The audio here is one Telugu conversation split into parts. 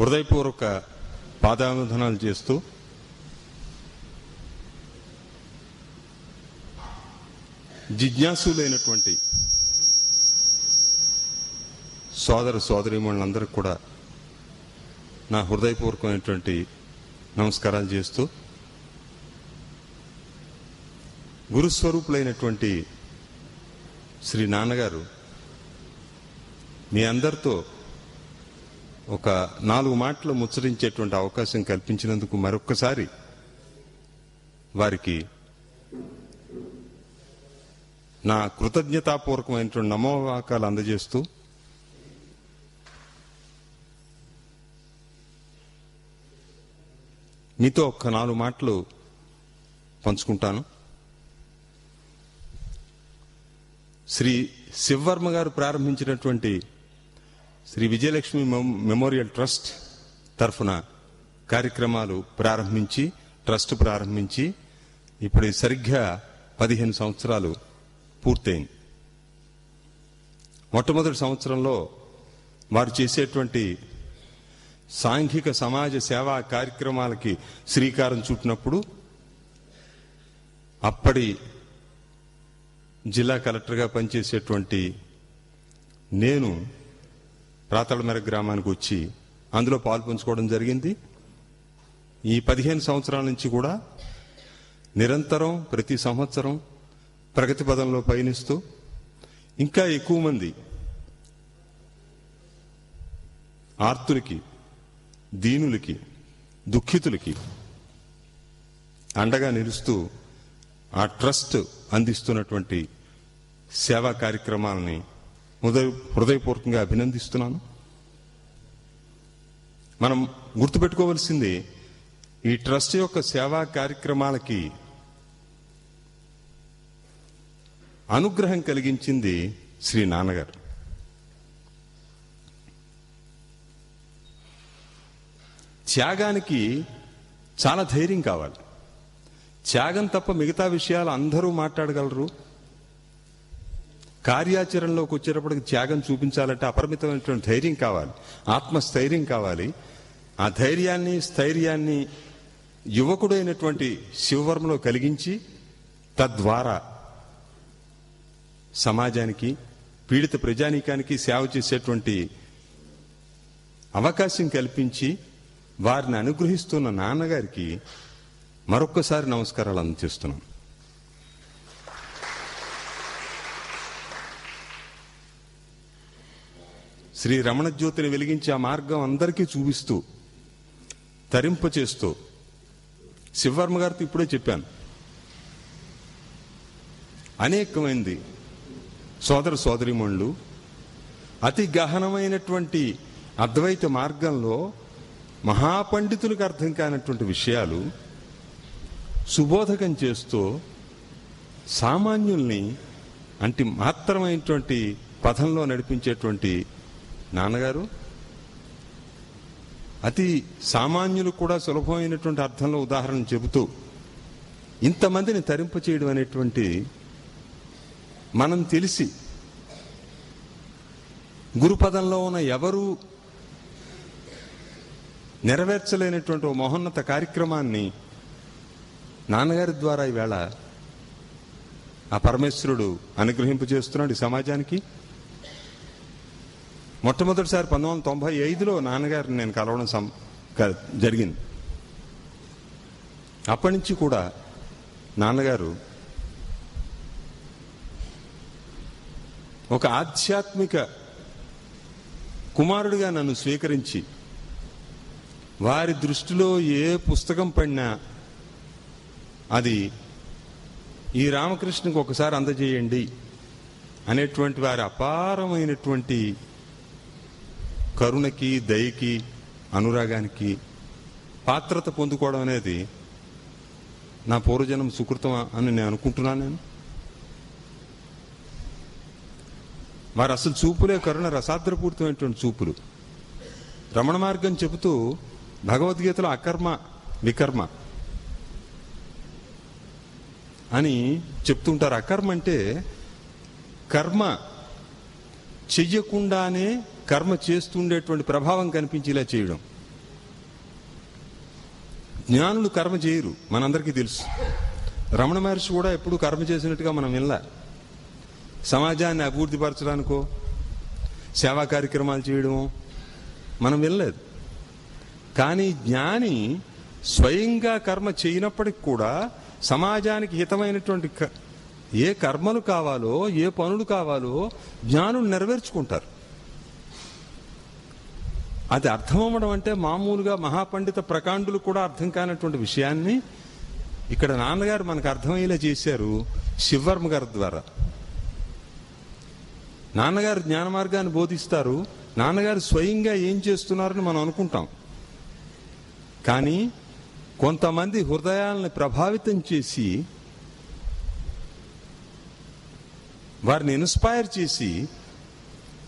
హృదయపూర్వక పాదాభివందనాలు చేస్తూ జిజ్ఞాసులైనటువంటి సోదర సోదరీమణులందరికీ కూడా నా హృదయపూర్వకమైనటువంటి నమస్కారాలు చేస్తూ గురుస్వరూపులైనటువంటి శ్రీ నాన్నగారు మీ అందరితో ఒక నాలుగు మాటలు ముచ్చరించేటువంటి అవకాశం కల్పించినందుకు మరొక్కసారి వారికి నా కృతజ్ఞతాపూర్వకమైనటువంటి నమోవాకాలు అందజేస్తూ మీతో ఒక్క నాలుగు మాటలు పంచుకుంటాను. శ్రీ శివవర్మ గారు ప్రారంభించినటువంటి శ్రీ విజయలక్ష్మి మెమోరియల్ ట్రస్ట్ తరఫున కార్యక్రమాలు ప్రారంభించి ట్రస్ట్ ప్రారంభించి ఇప్పుడు సరిగ్గా పదిహేను సంవత్సరాలు పూర్తయింది. మొట్టమొదటి సంవత్సరంలో వారు చేసేటువంటి సాంఘిక సమాజ సేవా కార్యక్రమాలకి శ్రీకారం చుట్టినప్పుడు అప్పటి జిల్లా కలెక్టర్గా పనిచేసేటువంటి నేను రాతలమెర గ్రామానికి వచ్చి అందులో పాలు పంచుకోవడం జరిగింది. ఈ పదిహేను సంవత్సరాల నుంచి కూడా నిరంతరం ప్రతి సంవత్సరం ప్రగతి పదంలో పయనిస్తూ ఇంకా ఎక్కువ మంది ఆర్తులకి దీనులకి దుఃఖితులకి అండగా నిలుస్తూ ఆ ట్రస్ట్ అందిస్తున్నటువంటి సేవా కార్యక్రమాలని హృదయ హృదయపూర్వకంగా అభినందిస్తున్నాను. మనం గుర్తుపెట్టుకోవలసింది ఈ ట్రస్ట్ యొక్క సేవా కార్యక్రమాలకి అనుగ్రహం కలిగించింది శ్రీ నాన్నగారు. త్యాగానికి చాలా ధైర్యం కావాలి. త్యాగం తప్ప మిగతా విషయాలు అందరూ మాట్లాడగలరు. కార్యాచరణలోకి వచ్చేటప్పటికి త్యాగం చూపించాలంటే అపరిమితమైనటువంటి ధైర్యం కావాలి. ఆత్మస్థైర్యం కావాలి. ఆ ధైర్యాన్ని స్థైర్యాన్ని యువకుడైనటువంటి శివవర్మలో కలిగించి తద్వారా సమాజానికి పీడిత ప్రజానీకానికి సేవ చేసేటువంటి అవకాశం కల్పించి వారిని అనుగ్రహిస్తున్న నాన్నగారికి మరొక్కసారి నమస్కారాలు అందజేస్తున్నాం. శ్రీ రమణ జ్యోతిని వెలిగించే ఆ మార్గం అందరికీ చూపిస్తూ తరింపచేస్తూ శివవర్మ గారితో ఇప్పుడే చెప్పాను. అనేకమైంది సోదర సోదరిమణులు అతి గహనమైనటువంటి అద్వైత మార్గంలో మహాపండితులకు అర్థం కానటువంటి విషయాలు సుబోధకం చేస్తూ సామాన్యుల్ని అంటే మాత్రమైనటువంటి పథంలో నడిపించేటువంటి నాన్నగారు? అతి సామాన్యులు కూడా సులభమైనటువంటి అర్థంలో ఉదాహరణ చెబుతూ ఇంతమందిని తరింప చేయడం అనేటువంటి మనం తెలిసి గురుపదంలో ఉన్న ఎవరు నెరవేర్చలేనటువంటి ఓ మహోన్నత కార్యక్రమాన్ని నాన్నగారి ద్వారా ఈవేళ ఆ పరమేశ్వరుడు అనుగ్రహింపజేస్తున్నాడు ఈ సమాజానికి. మొట్టమొదటిసారి పంతొమ్మిది వందల తొంభై ఐదులో నాన్నగారిని నేను కలవడం సం జరిగింది. అప్పటి నుంచి కూడా నాన్నగారు ఒక ఆధ్యాత్మిక కుమారుడిగా నన్ను స్వీకరించి వారి దృష్టిలో ఏ పుస్తకం పడినా అది ఈ రామకృష్ణకు ఒకసారి అందజేయండి అనేటువంటి వారి అపారమైనటువంటి కరుణకి దయకి అనురాగానికి పాత్రత పొందుకోవడం అనేది నా పూర్వజనం సుకృతం అని నేను అనుకుంటున్నాను నేను. వారు అసలు చూపులే కరుణ రసాద్రపూరితమైనటువంటి చూపులు. రమణ మార్గం చెబుతూ భగవద్గీతలో అకర్మ వికర్మ అని చెప్తుంటారు. అకర్మ అంటే కర్మ చెయ్యకుండానే కర్మ చేస్తుండేటువంటి ప్రభావం కనిపించేలా చేయడం. జ్ఞానులు కర్మ చేయరు మనందరికీ తెలుసు. రమణ మహర్షి కూడా ఎప్పుడు కర్మ చేసినట్టుగా మనం వినలా. సమాజాన్ని అభివృద్ధిపరచడానికో సేవా కార్యక్రమాలు చేయడమో మనం వినలేదు. కానీ జ్ఞాని స్వయంగా కర్మ చేయనప్పటికి కూడా సమాజానికి హితమైనటువంటి క- ఏ కర్మలు కావాలో ఏ పనులు కావాలో జ్ఞానులు నెరవేర్చుకుంటారు. అది అర్థం అవ్వడం అంటే మామూలుగా మహాపండిత ప్రకాండులు కూడా అర్థం కానటువంటి విషయాన్ని ఇక్కడ నాన్నగారు మనకు అర్థమయ్యేలా చేశారు శివర్మ గారి ద్వారా. నాన్నగారు జ్ఞాన మార్గాన్ని బోధిస్తారు. నాన్నగారు స్వయంగా ఏం చేస్తున్నారని మనం అనుకుంటాం. కానీ కొంతమంది హృదయాలను ప్రభావితం చేసి వారిని ఇన్స్పైర్ చేసి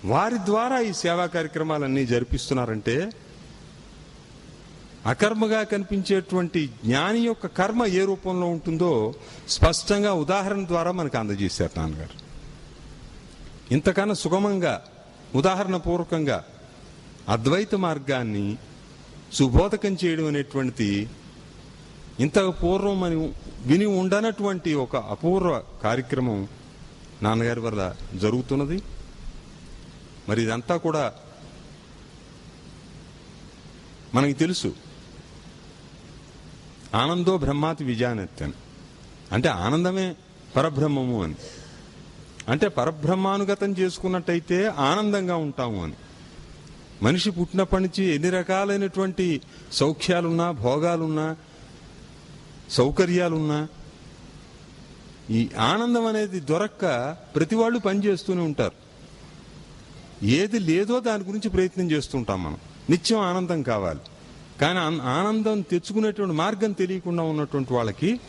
వారి ద్వారా ఈ సేవా కార్యక్రమాలన్నీ జరిపిస్తున్నారంటే అకర్మగా కనిపించేటువంటి జ్ఞాని యొక్క కర్మ ఏ రూపంలో ఉంటుందో స్పష్టంగా ఉదాహరణ ద్వారా మనకు అందజేశారు నాన్నగారు. ఇంతకన్నా సుగమంగా ఉదాహరణ పూర్వకంగా అద్వైత మార్గాన్ని సుబోధకం చేయడం అనేటువంటిది ఇంతకు పూర్వం మనం విని ఉండనటువంటి ఒక అపూర్వ కార్యక్రమం నాన్నగారి వల్ల జరుగుతున్నది. మరి ఇదంతా కూడా మనకి తెలుసు. ఆనందో బ్రహ్మాతి విజానత్ అంటే ఆనందమే పరబ్రహ్మము అని. అంటే పరబ్రహ్మానుగతం చేసుకున్నట్టయితే ఆనందంగా ఉంటాము అని. మనిషి పుట్టినప్పటి నుంచి ఎన్ని రకాలైనటువంటి సౌఖ్యాలున్నా భోగాలున్నా సౌకర్యాలున్నా ఈ ఆనందం అనేది దొరక్క ప్రతి వాళ్ళు పనిచేస్తూనే ఉంటారు. ఏది లేదో దాని గురించి ప్రయత్నం చేస్తుంటాం మనం. నిత్యం ఆనందం కావాలి. కానీ ఆనందం తెచ్చుకునేటువంటి మార్గం తెలియకుండా ఉన్నటువంటి వాళ్ళకి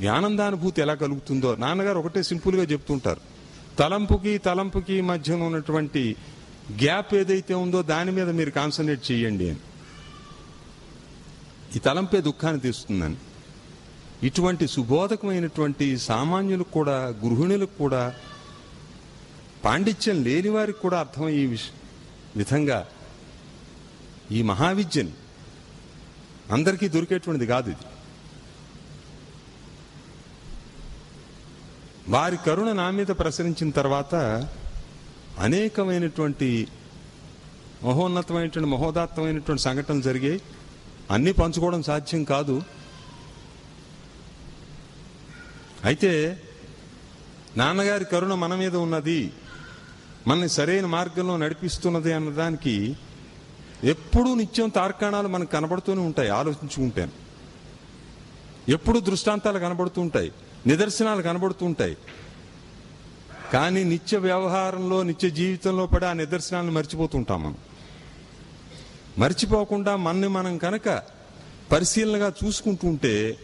ఈ ఆనందానుభూతి ఎలా కలుగుతుందో నాన్నగారు ఒకటే సింపుల్గా చెప్తుంటారు. తలంపుకి తలంపుకి మధ్యన ఉన్నటువంటి గ్యాప్ ఏదైతే ఉందో దాని మీద మీరు కాన్సన్ట్రేట్ చేయండి అని. ఈ తలంపే దుఃఖాన్ని తీస్తుందని. ఇటువంటి సుబోధకమైనటువంటి సామాన్యులకు కూడా గృహిణులకు కూడా పాండిత్యం లేని వారికి కూడా అర్థమయ్యే విష- విధంగా ఈ మహావిద్యని అందరికీ దొరికేటువంటిది కాదు ఇది. వారి కరుణ నా మీద ప్రసరించిన తర్వాత అనేకమైనటువంటి మహోన్నతమైనటువంటి మహోదాత్తమైనటువంటి సంఘటనలు జరిగాయి. అన్నీ పంచుకోవడం సాధ్యం కాదు. అయితే నాన్నగారి కరుణ మన మీద ఉన్నది. మనని సరైన మార్గంలో నడిపిస్తున్నది అన్నదానికి ఎప్పుడూ నిత్యం తార్కాణాలు మనకు కనబడుతూనే ఉంటాయి. ఆలోచించుకుంటాను ఎప్పుడు దృష్టాంతాలు కనబడుతూ ఉంటాయి. నిదర్శనాలు కనబడుతూ ఉంటాయి. కానీ నిత్య వ్యవహారంలో నిత్య జీవితంలో పడి ఆ నిదర్శనాలను మర్చిపోతుంటాం మనం. మర్చిపోకుండా మనని మనం కనుక పరిశీలనగా చూసుకుంటుంటే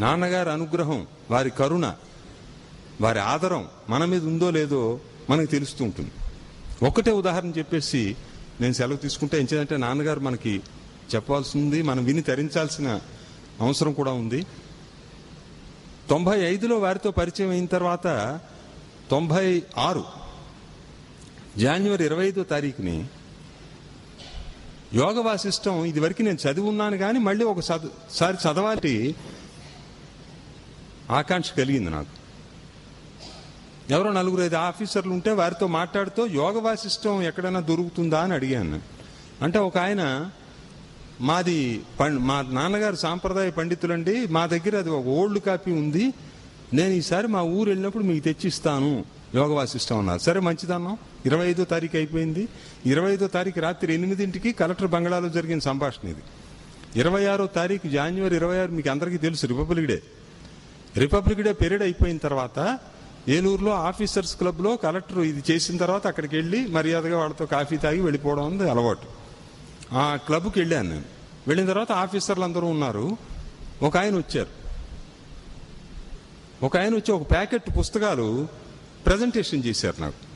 నాన్నగారి అనుగ్రహం వారి కరుణ వారి ఆదరం మన మీద ఉందో లేదో మనకు తెలుస్తూ ఉంటుంది. ఒకటే ఉదాహరణ చెప్పేసి నేను సెలవు తీసుకుంటే ఏంటంటే నాన్నగారు మనకి చెప్పాల్సింది మనం విని తరించాల్సిన అవసరం కూడా ఉంది. తొంభై ఐదులో వారితో పరిచయం అయిన తర్వాత తొంభై ఆరు జాన్యువరి ఇరవై ఐదో తారీఖుని యోగ వాసిష్టం ఇదివరకు నేను చదివి ఉన్నాను కానీ మళ్ళీ ఒకసారి చదవాలి. ఆకాంక్ష కలిగింది నాకు. ఎవరో నలుగురు ఐదు ఆఫీసర్లు ఉంటే వారితో మాట్లాడుతూ యోగ వాసిష్టం ఎక్కడైనా దొరుకుతుందా? అని అడిగాను. అంటే ఒక ఆయన మాది మా నాన్నగారు సాంప్రదాయ పండితులండి మా దగ్గర అది ఒక ఓల్డ్ కాపీ ఉంది. నేను ఈసారి మా ఊరు వెళ్ళినప్పుడు మీకు తెచ్చిస్తాను. యోగ వాసిష్టం అన్నారు. సరే మంచిదన్నాం ఇరవై ఐదో తారీఖు అయిపోయింది. ఇరవై ఐదో తారీఖు రాత్రి ఎనిమిదింటికి కలెక్టర్ బంగ్లాలో జరిగిన సంభాషణ ఇది. ఇరవై ఆరో తారీఖు జాన్యువరి ఇరవై ఆరు మీకు అందరికీ తెలుసు Republic Day. Republic Day period అయిపోయిన తర్వాత ఏలూరులో ఆఫీసర్స్ క్లబ్లో కలెక్టర్ ఇది చేసిన తర్వాత అక్కడికి వెళ్ళి మర్యాదగా వాళ్ళతో కాఫీ తాగి వెళ్ళిపోవడం ఉంది అలవాటు. ఆ క్లబ్కి వెళ్ళాను నేను. వెళ్ళిన తర్వాత ఆఫీసర్లు అందరూ ఉన్నారు. ఒక ఆయన వచ్చారు. ఒక ఆయన వచ్చి ఒక ప్యాకెట్ పుస్తకాలు ప్రజెంటేషన్ చేశారు నాకు.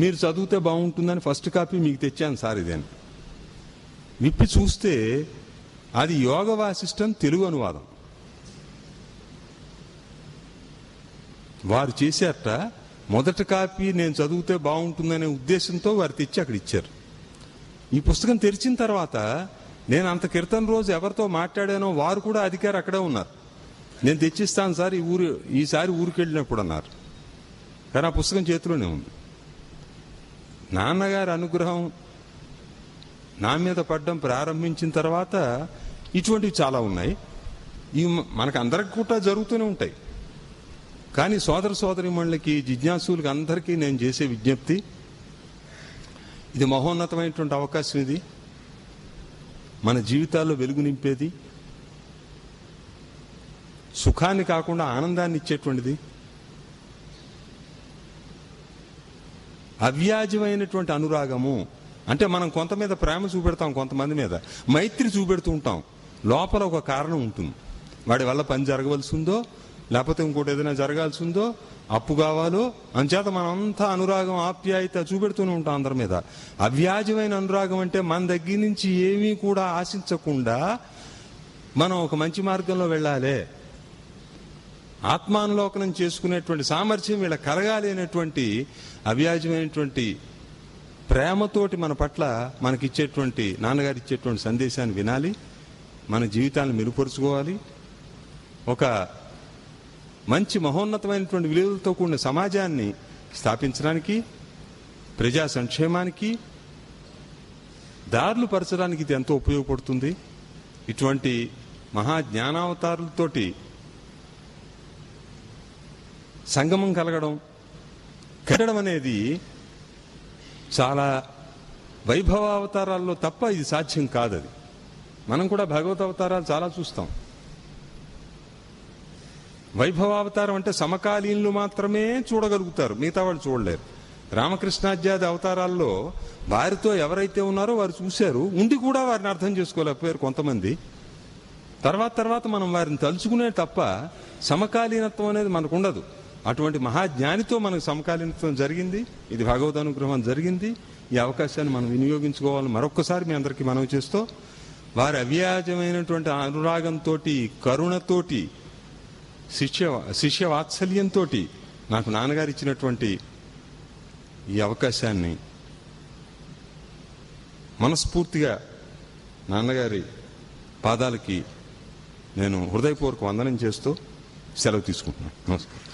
మీరు చదివితే బాగుంటుందని ఫస్ట్ కాపీ మీకు తెచ్చాను సార్ ఇదేని విప్పి చూస్తే అది యోగ వాసిష్టం తెలుగు అనువాదం. వారు చేశారట మొదటి కాపీ నేను చదివితే బాగుంటుందనే ఉద్దేశంతో వారు తెచ్చి అక్కడ ఇచ్చారు. ఈ పుస్తకం తెరిచిన తర్వాత నేను అంత క్రితం రోజు ఎవరితో మాట్లాడానో వారు కూడా అధికారి అక్కడే ఉన్నారు. నేను తెచ్చిస్తాను సార్ ఈ ఊరు ఈసారి ఊరికి వెళ్ళినప్పుడు అన్నారు. కానీ ఆ పుస్తకం చేతిలోనే ఉంది. నాన్నగారి అనుగ్రహం నా మీద పడ్డం ప్రారంభించిన తర్వాత ఇటువంటివి చాలా ఉన్నాయి. ఇవి మనకు అందరికి కూడా జరుగుతూనే ఉంటాయి. కానీ సోదర సోదరిమణులకి జిజ్ఞాసులకి అందరికీ నేను చేసే విజ్ఞప్తి ఇది మహోన్నతమైనటువంటి అవకాశం ఇది. మన జీవితాల్లో వెలుగు నింపేది సుఖాన్ని కాకుండా ఆనందాన్ని ఇచ్చేటువంటిది. అవ్యాజమైనటువంటి అనురాగము. అంటే మనం కొంత మీద ప్రేమ చూపెడతాం కొంతమంది మీద. మైత్రి చూపెడుతూ ఉంటాం. లోపల ఒక కారణం ఉంటుంది. వాడి వల్ల పని జరగవలసి ఉందో లేకపోతే ఇంకోటి ఏదైనా జరగాల్సి ఉందో అప్పు కావాలో అంచేత మనంతా అనురాగం ఆప్యాయత చూపెడుతూనే ఉంటాం అందరి మీద. అవ్యాజమైన అనురాగం అంటే మన దగ్గర నుంచి ఏమీ కూడా ఆశించకుండా మనం ఒక మంచి మార్గంలో వెళ్ళాలి. ఆత్మానులోకనం చేసుకునేటువంటి సామర్థ్యం వీళ్ళ కలగాలి అనేటువంటి అవ్యాజమైనటువంటి ప్రేమతోటి మన పట్ల మనకిచ్చేటువంటి నాన్నగారు ఇచ్చేటువంటి సందేశాన్ని వినాలి. మన జీవితాన్ని మెరుగుపరుచుకోవాలి. ఒక మంచి మహోన్నతమైనటువంటి విలువలతో కూడిన సమాజాన్ని స్థాపించడానికి ప్రజా సంక్షేమానికి దారులు పరచడానికి ఇది ఎంతో ఉపయోగపడుతుంది. ఇటువంటి మహా జ్ఞానావతారులతోటి సంగమం కలగడం కట్టడం అనేది చాలా వైభవావతారాల్లో తప్ప ఇది సాధ్యం కాదది. మనం కూడా భగవత్ అవతారాలు చాలా చూస్తాం. వైభవావతారం అంటే సమకాలీనులు మాత్రమే చూడగలుగుతారు. మిగతా వాళ్ళు చూడలేరు. రామకృష్ణాధ్యాది అవతారాల్లో వారితో ఎవరైతే ఉన్నారో వారు చూశారు. ఉండి కూడా వారిని అర్థం చేసుకోలేకపోయారు కొంతమంది. తర్వాత తర్వాత మనం వారిని తలుచుకునే తప్ప సమకాలీనత్వం అనేది మనకు ఉండదు అటువంటి మహాజ్ఞానితో మనకు సమకాలీనత్వం జరిగింది. ఇది భగవద్ అనుగ్రహం జరిగింది. ఈ అవకాశాన్ని మనం వినియోగించుకోవాలని మరొక్కసారి మీ అందరికీ మనవి చేస్తూ వారి అవ్యాజమైనటువంటి అనురాగంతో కరుణతోటి శిష్య శిష్య వాత్సల్యంతో నాకు నాన్నగారు ఇచ్చినటువంటి ఈ అవకాశాన్ని మనస్ఫూర్తిగా నాన్నగారి పాదాలకి నేను హృదయపూర్వక వందనం చేస్తూ సెలవు తీసుకుంటున్నాను. నమస్కారం.